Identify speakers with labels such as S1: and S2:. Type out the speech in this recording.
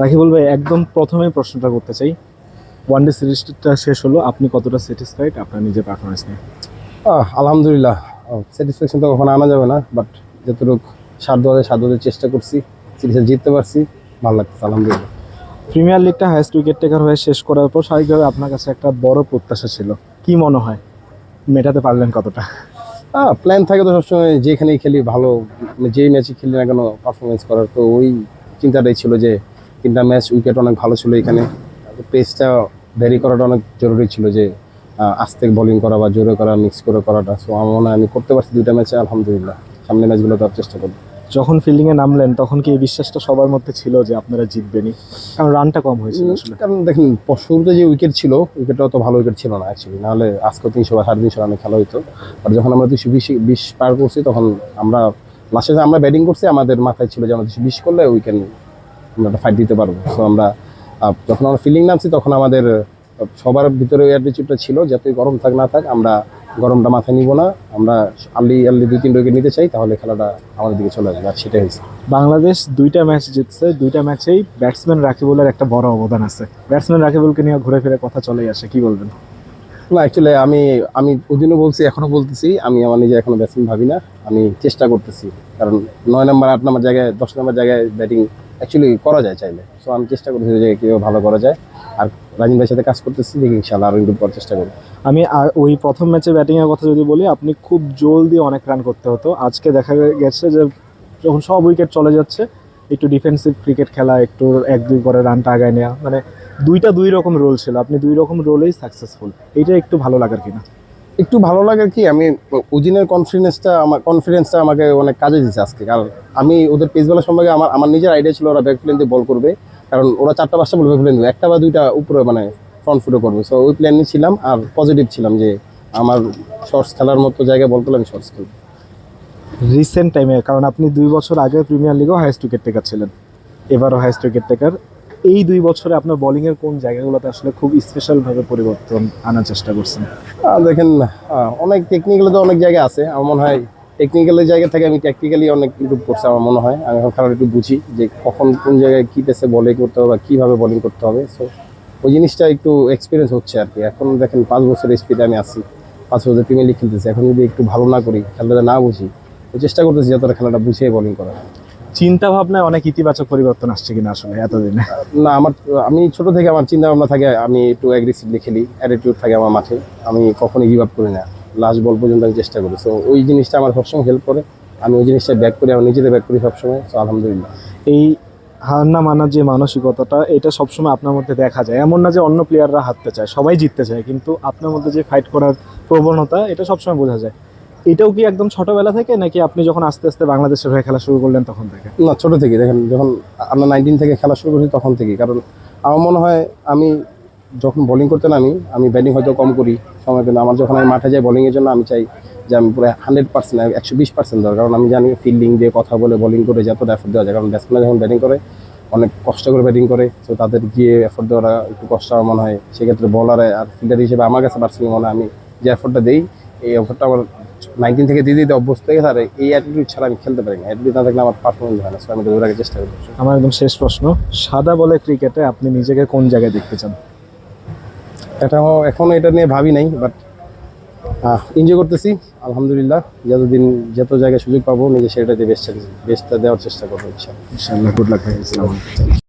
S1: রাকিবুল ভাই একদম প্রথমেই প্রশ্নটা করতে চাই। ওয়ান ডে সিরিজটা শেষ হলো আপনি কতটা স্যাটিসফাইড আপনার নিজের পারফরমেন্স নিয়ে।
S2: আলহামদুলিল্লাহ। স্যাটিসফ্যাকশন তো কখনো আনা যাবে না বাট যতটুকু সাধ্য হয় সাধ্য চেষ্টা করছি সিরিজে জিততে পারছি ভালো লাগতেছে আলহামদুলিল্লাহ।
S1: প্রিমিয়ার লিগটা হায়েস্ট উইকেট টেকার হয়ে শেষ করার পর স্বাভাবিকভাবে আপনার কাছে একটা বড় প্রত্যাশা ছিল। কি মনে হয়? মেটাতে পারলেন কতটা?
S2: হ্যাঁ প্ল্যান থাকে তো সবসময় যেখানেই খেলি ভালো মানে যেই ম্যাচে খেলি না কেন পারফরমেন্স করার তো ওই চিন্তাটাই ছিল যে তিনটা ম্যাচ উইকেট অনেক ভালো ছিল এখানে। পেসটা ভ্যারি করাটা অনেক জরুরি ছিল যে আস্তে বোলিং করা বা জোরে করা মিক্স করে করাটা। সো আমার মনে হয় আমি করতে পারছি দুইটা ম্যাচে আলহামদুলিল্লাহ। সামনে ম্যাচগুলো দেওয়ার চেষ্টা করব।
S1: যখন ফিল্ডিংয়ে নামলেন তখন কি এই বিশ্বাসটা সবার মধ্যে ছিল যে আপনারা জিতবেনই? কারণ রানটা কম হয়েছিল আসলে।
S2: কারণ দেখেন শুরুতে যে উইকেট ছিল উইকেটটা অত ভালো উইকেট ছিল না অ্যাকচুয়ালি নাহলে আজকে তিনশো বা সাড়ে তিনশো রানে খেলা হইতো। আর যখন আমরা দুশো বিশ বিশ পার করছি তখন আমরা লাস্টে আমরা ব্যাটিং করছি আমাদের মাথায় ছিল যে আমরা দুশো বিশ করলে উইকেট আমরা একটা ফাইট দিতে পারব। সো আমরা যখন আমরা ফিল্ডিং নামছি তখন আমাদের সবার ভিতরে অ্যাটিচিউডটা ছিল যতই গরম থাক না থাক আমরা গরমটা মাথায় নিব না। আমরা আর্লি আর্লি দুই তিন উইকেট নিতে চাই তাহলে খেলাটা আমাদের দিকে চলে আসবে। আর সেটাই হয়েছে।
S1: বাংলাদেশ দুইটা ম্যাচ জিতছে। দুইটা ম্যাচেই ব্যাটসম্যান রাকিবুলের একটা বড় অবদান আছে। ব্যাটসম্যান রাকিবুলকে নিয়ে ঘুরে ফিরে কথা চলেই আসে। কি বলবেন?
S2: না অ্যাকচুয়ালি আমি আমি ওদিনও বলছি এখনও বলতেছি আমি আমার নিজে এখনও ব্যাটসম্যান ভাবি না। আমি চেষ্টা করতেছি। কারণ নয় নম্বর আট নম্বর জায়গায় দশ নম্বর জায়গায় ব্যাটিং অ্যাকচুয়ালি করা যায় চাইলে। সো আমি চেষ্টা করতেছি যে কীভাবে ভালো করা যায়। আর রাজিন ভাইয়ের সাথে কাজ করতেছি, দেখি ইনশাল্লাহ আরও ইম্প্রুভ করার চেষ্টা করব
S1: আমি ওই প্রথম ম্যাচে ব্যাটিংয়ের কথা যদি বলি, আপনি খুব জলদি অনেক রান করতে হতো। আজকে দেখা গেছে যে, যখন সব উইকেট চলে যাচ্ছে, একটু ডিফেন্সিভ ক্রিকেট খেলা, একটু এক, দুই করে রানটা আগায় নেওয়া মানে দুইটা দুই রকম রোল ছিল। আপনি দুই রকম রোলেই সাকসেসফুল এটা একটু ভালো লাগার কিনা
S2: একটু ভালো লাগে কি, আমি উজিনের কনফিডেন্সটা আমার কনফিডেন্সটা আমাকে অনেক কাজে দিচ্ছে আজকে। কারণ আমি ওদের পেস বলার সম্পর্কে আমার আমার নিজের আইডিয়া ছিল ওরা ব্যাক প্লেন দিয়ে বল করবে। কারণ ওরা চারটা পাঁচটা বল ব্যাক প্লেন দেবে, একটা বা দুইটা উপরে মানে ফ্রন্ট ফুটে করবে। সো ওই প্ল্যান নিয়ে ছিলাম আর পজিটিভ ছিলাম যে আমার শর্টস খেলার মতো জায়গায় বল করলে আমি শর্টস খেলব।
S1: রিসেন্ট টাইমে কারণ আপনি দুই বছর আগে প্রিমিয়ার লিগেও হাইস্ট উইকেট টেকার ছিলেন। এবারও হাইস্ট উইকেট টেকার এই দুই বছরে আপনার বোলিংয়ের কোন জায়গাগুলোতে আসলে খুব স্পেশালভাবে পরিবর্তন আনার চেষ্টা করছেন?
S2: দেখেন অনেক টেকনিক্যালি তো অনেক জায়গা আছে। আমার মনে হয় টেকনিক্যালের জায়গা থেকে আমি ট্যাকটিক্যালি অনেক ইম্প্রুভ করছি আমার মনে হয়। আমি এখন একটু বুঝি যে কখন কোন জায়গায় কী পেসে বলিং করতে হবে বা কীভাবে বলিং করতে হবে। সো ওই জিনিসটা একটু এক্সপিরিয়েন্স হচ্ছে আর কি। এখন দেখেন, পাঁচ বছরের স্পিডে আমি আসি পাঁচ বছর প্রিমিয়ার লিগ খেলতেছি। এখন যদি একটু ভালো না করি, খেলাটা না বুঝি চেষ্টা করতেছি যাতে খেলাটা বুঝিয়ে বলিং করা
S1: চিন্তা ভাবনায় অনেক ইতিবাচক পরিবর্তন আসছে কিনা আসলে এতদিনে?
S2: না আমার আমি ছোট থেকে আমার চিন্তা ভাবনা থাকে আমি একটু অ্যাগ্রেসিভলি খেলি অ্যাটিটিউড থাকে আমার মাঠে আমি কখনোই গিভ আপ করি না। লাস্ট বল পর্যন্ত আমি চেষ্টা করি। সো ওই জিনিসটা আমার সবসময় হেল্প করে আমি ওই জিনিসটা ব্যাক করি আমার নিজেদের ব্যাক করি সবসময় সো আলহামদুলিল্লাহ।
S1: এই হার না মানার যে মানসিকতাটা এটা সবসময় আপনার মধ্যে দেখা যায়। এমন না যে অন্য প্লেয়াররা হারতে চায় সবাই জিততে চায় কিন্তু আপনার মধ্যে যে ফাইট করার প্রবণতা এটা সবসময় বোঝা যায়। এটাও কি একদম ছোটবেলা থেকে, নাকি আপনি যখন আস্তে আস্তে বাংলাদেশের হয়ে খেলা শুরু করলেন তখন থেকে?
S2: না, ছোট থেকে। দেখেন, যখন আমরা নাইনটিন থেকে খেলা শুরু করি তখন থেকে কারণ আমার মনে হয় আমি যখন বোলিং করতে নামি, আমি ব্যাটিং হয়তো কম করি, সময় কিন্তু আমার যখন আমি মাঠে যাই বোলিংয়ের জন্য, আমি চাই যে আমি পুরো হান্ড্রেড পার্সেন্ট একশো বিশ পার্সেন্ট দেওয়ার। কারণ আমি জানি ফিল্ডিং দিয়ে কথা বলে বোলিং করে যতটা এফোর্ট দেওয়া যায়। কারণ ব্যাটসম্যান যখন ব্যাটিং করে, অনেক কষ্ট করে ব্যাটিং করে তো তাদের গিয়ে এফোর্ট দেওয়াটা একটু কষ্ট আমার মনে হয়। সেক্ষেত্রে বলারে আর ফিল্ডার হিসেবে আমার কাছে পার্সোনালি মনে হয় আমি যে এফোর্টটা দিই, এই এফোর্টটা আমার নাইনটিন থেকে দিয়ে দিতে অভ্যস্ত হয়ে গেছে আর এই অ্যাটিটিউড ছাড়া আমি খেলতে পারি না। অ্যাটিটিউড না থাকলে আমার পারফরমেন্স হয় না। সো আমি ধরে চেষ্টা করি।
S1: আমার একদম শেষ প্রশ্ন সাদা বলে ক্রিকেটে আপনি নিজেকে কোন জায়গায় দেখতে চান?
S2: এটা এখনও এটা নিয়ে ভাবি নাই বাট এনজয় করতেছি। আলহামদুলিল্লাহ যতদিন যত জায়গায় সুযোগ পাবো নিজে সেটা দিয়ে বেস্টটা বেস্টটা দেওয়ার চেষ্টা করব
S1: ইনশাআল্লাহ। Good luck